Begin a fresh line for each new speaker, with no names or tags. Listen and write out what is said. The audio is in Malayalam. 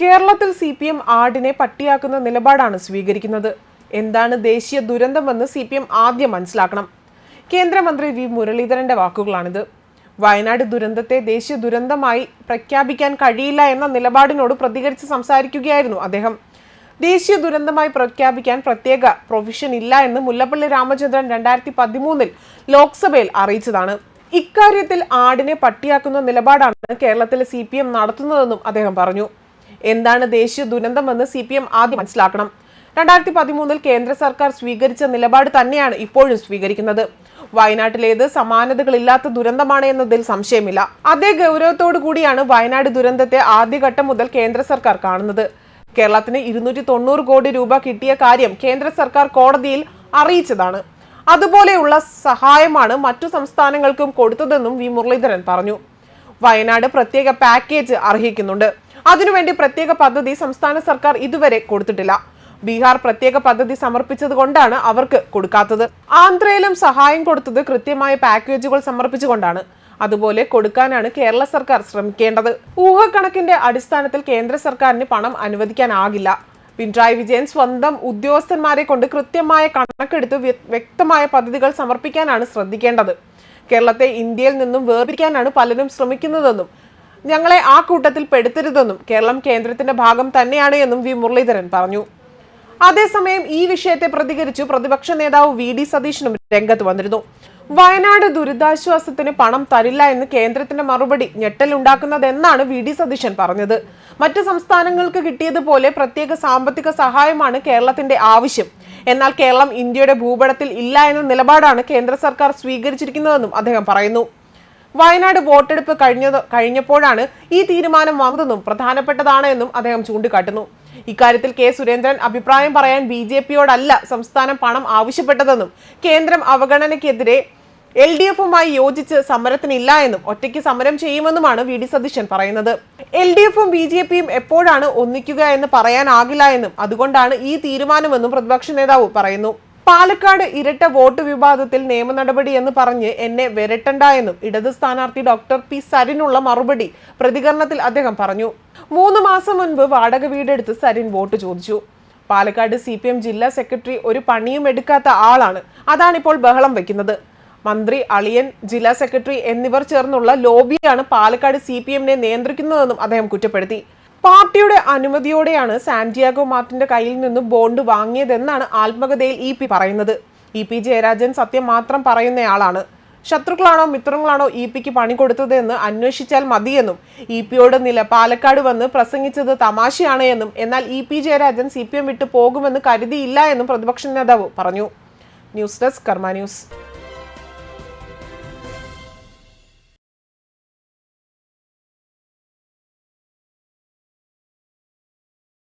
കേരളത്തിൽ സി പി എം ആടിനെ പട്ടിയാക്കുന്ന നിലപാടാണ് സ്വീകരിക്കുന്നത്. എന്താണ് ദേശീയ ദുരന്തമെന്ന് സി പി എം ആദ്യം മനസ്സിലാക്കണം. കേന്ദ്രമന്ത്രി വി മുരളീധരന്റെ വാക്കുകളാണിത്. വയനാട് ദുരന്തത്തെ ദേശീയ ദുരന്തമായി പ്രഖ്യാപിക്കാൻ കഴിയില്ല എന്ന നിലപാടിനോട് പ്രതികരിച്ച് സംസാരിക്കുകയായിരുന്നു അദ്ദേഹം. ദേശീയ ദുരന്തമായി പ്രഖ്യാപിക്കാൻ പ്രത്യേക പ്രൊവിഷൻ ഇല്ല എന്ന് മുല്ലപ്പള്ളി രാമചന്ദ്രൻ രണ്ടായിരത്തി പതിമൂന്നിൽ ലോക്സഭയിൽ അറിയിച്ചതാണ്. ഇക്കാര്യത്തിൽ ആടിനെ പട്ടിയാക്കുന്ന നിലപാടാണ് കേരളത്തിലെ സി പി എം നടത്തുന്നതെന്നും അദ്ദേഹം പറഞ്ഞു. എന്താണ് ദേശീയ ദുരന്തമെന്ന് സി പി എം ആദ്യം മനസ്സിലാക്കണം. രണ്ടായിരത്തി പതിമൂന്നിൽ കേന്ദ്ര സർക്കാർ സ്വീകരിച്ച നിലപാട് തന്നെയാണ് ഇപ്പോഴും സ്വീകരിക്കുന്നത്. വയനാട്ടിലേത് സമാനതകളില്ലാത്ത ദുരന്തമാണ് എന്നതിൽ സംശയമില്ല. അതേ ഗൗരവത്തോടു കൂടിയാണ് വയനാട് ദുരന്തത്തെ ആദ്യഘട്ടം മുതൽ കേന്ദ്ര സർക്കാർ കാണുന്നത്. കേരളത്തിന് ഇരുന്നൂറ്റി തൊണ്ണൂറ് കോടി രൂപ കിട്ടിയ കാര്യം കേന്ദ്ര സർക്കാർ കോടതിയിൽ അറിയിച്ചതാണ്. അതുപോലെയുള്ള സഹായമാണ് മറ്റു സംസ്ഥാനങ്ങൾക്കും കൊടുത്തതെന്നും വി മുരളീധരൻ പറഞ്ഞു. വയനാട് പ്രത്യേക പാക്കേജ് അർഹിക്കുന്നുണ്ട്. അതിനുവേണ്ടി പ്രത്യേക പദ്ധതി സംസ്ഥാന സർക്കാർ ഇതുവരെ കൊടുത്തിട്ടില്ല. ബീഹാർ പ്രത്യേക പദ്ധതി സമർപ്പിച്ചത് കൊണ്ടാണ് അവർക്ക് കൊടുക്കാത്തത്. ആന്ധ്രയിലും സഹായം കൊടുത്തത് കൃത്യമായ പാക്കേജുകൾ സമർപ്പിച്ചുകൊണ്ടാണ്. അതുപോലെ കൊടുക്കാനാണ് കേരള സർക്കാർ ശ്രമിക്കേണ്ടത്. ഊഹക്കണക്കിന്റെ അടിസ്ഥാനത്തിൽ കേന്ദ്ര സർക്കാരിന് പണം അനുവദിക്കാനാകില്ല. പിണറായി വിജയൻ സ്വന്തം ഉദ്യോഗസ്ഥന്മാരെ കൊണ്ട് കൃത്യമായ കണക്കെടുത്ത് വ്യ- വ്യക്തമായ പദ്ധതികൾ സമർപ്പിക്കാനാണ് ശ്രദ്ധിക്കേണ്ടത്. കേരളത്തെ ഇന്ത്യയിൽ നിന്നും വേർപിരിക്കാനാണ് പലരും ശ്രമിക്കുന്നതെന്നും ഞങ്ങളെ ആ കൂട്ടത്തിൽ പെടുത്തരുതെന്നും കേരളം കേന്ദ്രത്തിന്റെ ഭാഗം തന്നെയാണ് എന്നും വി മുരളീധരൻ പറഞ്ഞു. അതേസമയം ഈ വിഷയത്തെ പ്രതികരിച്ചു പ്രതിപക്ഷ നേതാവ് വി ഡി സതീശനും രംഗത്ത് വന്നിരുന്നു. വയനാട് ദുരിതാശ്വാസത്തിന് പണം തരില്ല എന്ന് കേന്ദ്രത്തിന്റെ മറുപടി ഞെട്ടലുണ്ടാക്കുന്നതെന്നാണ് വി ഡി സതീശൻ പറഞ്ഞത്. മറ്റ് സംസ്ഥാനങ്ങൾക്ക് കിട്ടിയതുപോലെ പ്രത്യേക സാമ്പത്തിക സഹായമാണ് കേരളത്തിന്റെ ആവശ്യം. എന്നാൽ കേരളം ഇന്ത്യയുടെ ഭൂപടത്തിൽ ഇല്ല എന്ന നിലപാടാണ് കേന്ദ്ര സർക്കാർ സ്വീകരിച്ചിരിക്കുന്നതെന്നും അദ്ദേഹം പറയുന്നു. വയനാട് വോട്ടെടുപ്പ് കഴിഞ്ഞത് കഴിഞ്ഞപ്പോഴാണ് ഈ തീരുമാനം വന്നതെന്നും പ്രധാനപ്പെട്ടതാണ് എന്നും അദ്ദേഹം ചൂണ്ടിക്കാട്ടുന്നു. ഇക്കാര്യത്തിൽ കെ സുരേന്ദ്രൻ അഭിപ്രായം പറയാൻ ബി ജെ പിയോടല്ല സംസ്ഥാനം പണം ആവശ്യപ്പെട്ടതെന്നും കേന്ദ്രം അവഗണനയ്ക്കെതിരെ എൽ ഡി എഫുമായി യോജിച്ച് സമരത്തിനില്ല എന്നും ഒറ്റയ്ക്ക് സമരം ചെയ്യുമെന്നുമാണ് വി ഡി സതീശൻ പറയുന്നത്. എൽ ഡി എഫും ബി ജെ പിയും എപ്പോഴാണ് ഒന്നിക്കുക എന്ന് പറയാനാകില്ല എന്നും അതുകൊണ്ടാണ് ഈ തീരുമാനമെന്നും പ്രതിപക്ഷ നേതാവ് പറയുന്നു. പാലക്കാട് ഇരട്ട വോട്ട് വിവാദത്തിൽ നിയമ നടപടി എന്ന് പറഞ്ഞ് എന്നെ വിരട്ടണ്ട എന്നും ഇടത് സ്ഥാനാർത്ഥി ഡോക്ടർ പി സരിനുള്ള മറുപടി പ്രതികരണത്തിൽ അദ്ദേഹം പറഞ്ഞു. മൂന്ന് മാസം മുൻപ് വാടക വീടെടുത്ത് സരിൻ വോട്ട് ചോദിച്ചു. പാലക്കാട് സി പി എം ജില്ലാ സെക്രട്ടറി ഒരു പണിയും എടുക്കാത്ത ആളാണ്. അതാണിപ്പോൾ ബഹളം വെക്കുന്നത്. മന്ത്രി അളിയൻ ജില്ലാ സെക്രട്ടറി എന്നിവർ ചേർന്നുള്ള ലോബിയാണ് പാലക്കാട് സി പി എമ്മിനെ നിയന്ത്രിക്കുന്നതെന്നും അദ്ദേഹം കുറ്റപ്പെടുത്തി. പാർട്ടിയുടെ അനുമതിയോടെയാണ് സാന്റിയാഗോ മാർട്ടിന്റെ കയ്യിൽ നിന്ന് ബോണ്ട് വാങ്ങിയതെന്നാണ് ആത്മകഥയിൽ ഇ പി പറയുന്നത്. ഇ പി ജയരാജൻ സത്യം മാത്രം പറയുന്നയാളാണ്. ശത്രുക്കളാണോ മിത്രങ്ങളാണോ ഇ പിക്ക് പണി കൊടുത്തതെന്ന് അന്വേഷിച്ചാൽ മതിയെന്നും ഇ പിയോട് നില പാലക്കാട് വന്ന് പ്രസംഗിച്ചത് തമാശയാണ് എന്നും എന്നാൽ E P Jayarajan C P M വിട്ടു പോകുമെന്ന് കരുതിയില്ല എന്നും പ്രതിപക്ഷ നേതാവ് പറഞ്ഞു. News desk Karma news.